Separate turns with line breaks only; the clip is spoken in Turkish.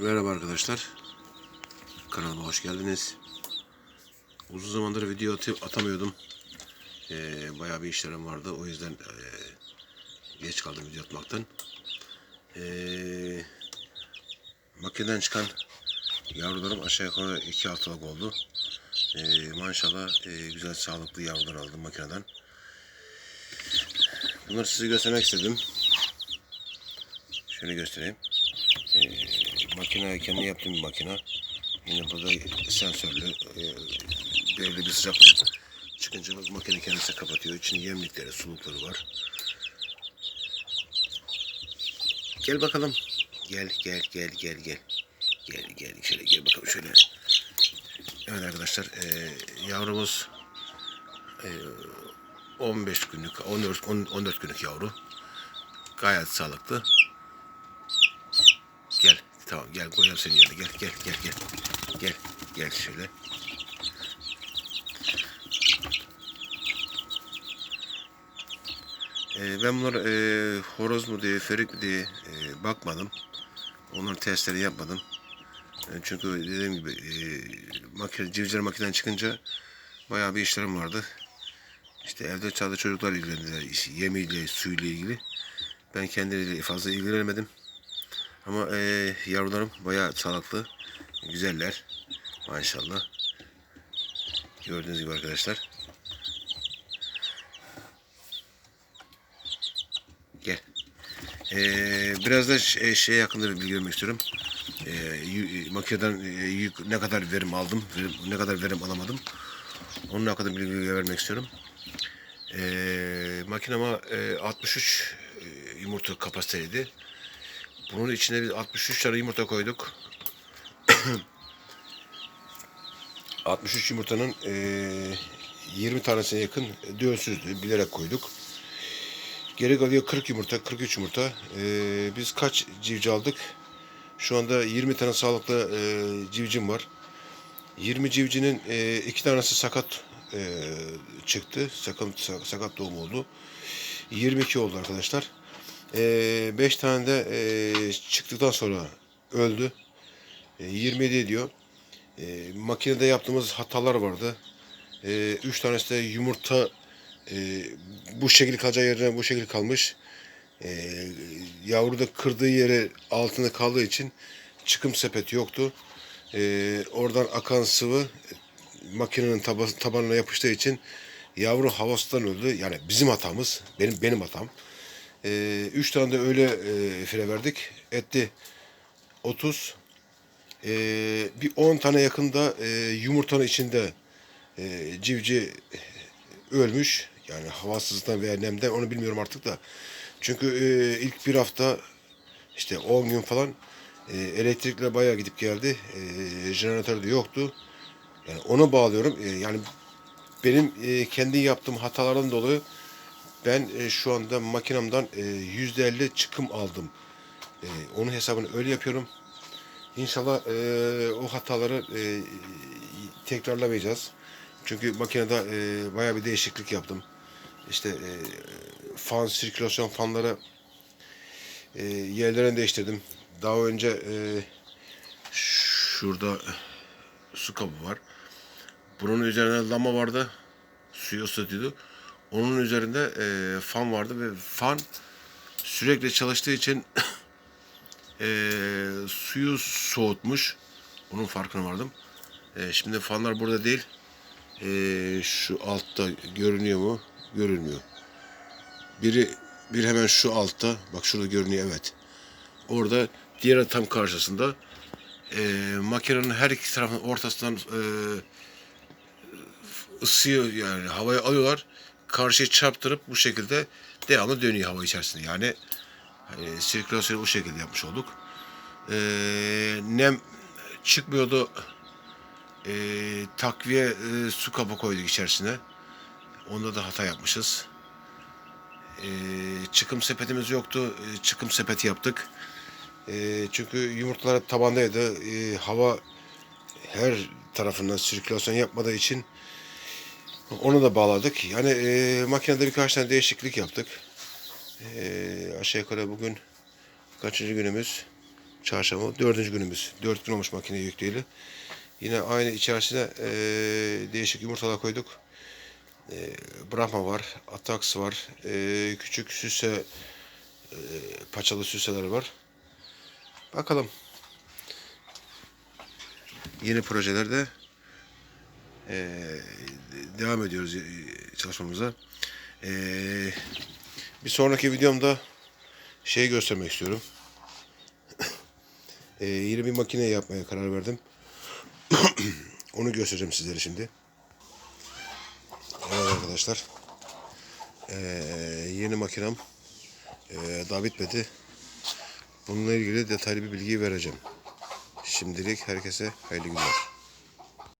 Merhaba arkadaşlar. Kanalıma hoş geldiniz. Uzun zamandır video atamıyordum. Ee, bayağı bir işlerim vardı. O yüzden ee, geç kaldım video atmaktan. Ee, makineden çıkan yavrularım aşağı yukarı iki haftalık oldu. Ee, maşallah ee, güzel sağlıklı yavrular aldım makineden. Bunları size göstermek istedim. Şöyle göstereyim. Makine kendi yaptığım bir makine. Yine burada sensörlü e, belirli bir sıcaklık çıkınca bak makine kendisi kapatıyor. İçinde yemlikleri, sulukları var. Gel bakalım. Gel gel gel gel gel. Gel gel şöyle gel bakalım şöyle. Evet arkadaşlar e, yavrumuz e, 15 günlük 14 10 14 günlük yavru. Gayet sağlıklı. Tamam gel koyalım seni yerine. Gel gel gel gel. Gel gel şöyle. Ee, ben bunları e, horoz mu diye, ferik mi diye e, bakmadım. Onların testlerini yapmadım. E, çünkü dediğim gibi e, makine, civciv makineden çıkınca bayağı bir işlerim vardı. İşte evde sadece çocuklar ilgilendiler. iş- Yemiyle, suyla ilgili. Ben kendileriyle fazla ilgilenemedim. Ama e, yavrularım bayağı sağlıklı. Güzeller. Maşallah. Gördüğünüz gibi arkadaşlar. Gel. E, biraz da şey, şey hakkında bir bilgi vermek istiyorum. E, yü- makineden e, yük- ne kadar verim aldım, verim- ne kadar verim alamadım. Onun hakkında bir bilgi vermek istiyorum. E, makinama e, 63 e, yumurta kapasiteliydi. Bunun içine biz 63 tane yumurta koyduk. 63 yumurtanın eee 20 tanesine yakın dölsüzdü. Bilerek koyduk. Geri kalıyor 40 yumurta, 43 yumurta. Eee, biz kaç civciv aldık? Şu anda 20 tane sağlıklı eee civcim var. 20 civcinin eee, iki tanesi sakat eee, çıktı. Sakat, sakat doğum oldu. 22 oldu arkadaşlar. 5 tane de e, çıktıktan sonra öldü. E, 27 ediyor. E, makinede yaptığımız hatalar vardı. 3 tanesi de yumurta e, bu şekil kalacağı yerine bu şekil kalmış. E, yavru da kırdığı yere altında kaldığı için çıkım sepeti yoktu. E, oradan akan sıvı e, makinenin taba, tabanına yapıştığı için yavru havasından öldü. Yani bizim hatamız, benim benim hatam. Ee, üç tane de öyle e, file verdik. Etti 30. Ee, bir 10 tane yakında e, yumurtanın içinde e, civciv ölmüş. Yani havasızlıktan veya nemden onu bilmiyorum artık da. Çünkü e, ilk bir hafta işte 10 gün falan e, elektrikle bayağı gidip geldi. E, jeneratör de yoktu. Yani ona bağlıyorum. E, yani benim e, kendi yaptığım hatalardan dolayı ben e, şu anda makinamdan e, yüzde elli çıkım aldım. E, onun hesabını öyle yapıyorum. İnşallah e, o hataları tekrarlamayacağız. Çünkü makinede bayağı bir değişiklik yaptım. İşte fan, sirkülasyon fanları yerlerini değiştirdim. Daha önce e, şurada su kabı var. Bunun üzerine lama vardı. Suyu ısıtıyordu. Onun üzerinde e, fan vardı ve fan sürekli çalıştığı için e, suyu soğutmuş. Onun farkına vardım. E, şimdi fanlar burada değil. E, şu altta görünüyor mu? Görünmüyor. Biri bir hemen şu altta. Bak şurada görünüyor evet. Orada diğeri tam karşısında. E, makinenin her iki tarafının ortasından e, ısıyı yani havaya alıyorlar. Karşıya çarptırıp bu şekilde devamlı dönüyor hava içerisinde. Yani e, sirkülasyonu bu şekilde yapmış olduk. E, nem çıkmıyordu. E, takviye e, su kabı koyduk içerisine. Onda da hata yapmışız. E, çıkım sepetimiz yoktu. E, çıkım sepeti yaptık. E, çünkü yumurtalar hep tabandaydı. E, hava her tarafından sirkülasyon yapmadığı için onu da bağladık. Yani e, makinede birkaç tane değişiklik yaptık. E, aşağı yukarı bugün kaçıncı günümüz? Çarşamba dördüncü günümüz. Dört gün olmuş makine yükleyeli. Yine aynı içerisine eee, değişik yumurtalar koyduk. Eee Brahma var, Atax var, eee, küçük süse eee, paçalı süseler var. Bakalım. Yeni projelerde eee, devam ediyoruz eee, çalışmamıza. Eee, bir sonraki videomda şey göstermek istiyorum. Eee, yeni bir makine yapmaya karar verdim. Onu göstereceğim sizlere şimdi. Evet arkadaşlar. Eee, yeni makinem eee, daha bitmedi. Bununla ilgili detaylı bir bilgi vereceğim. Şimdilik herkese hayırlı günler.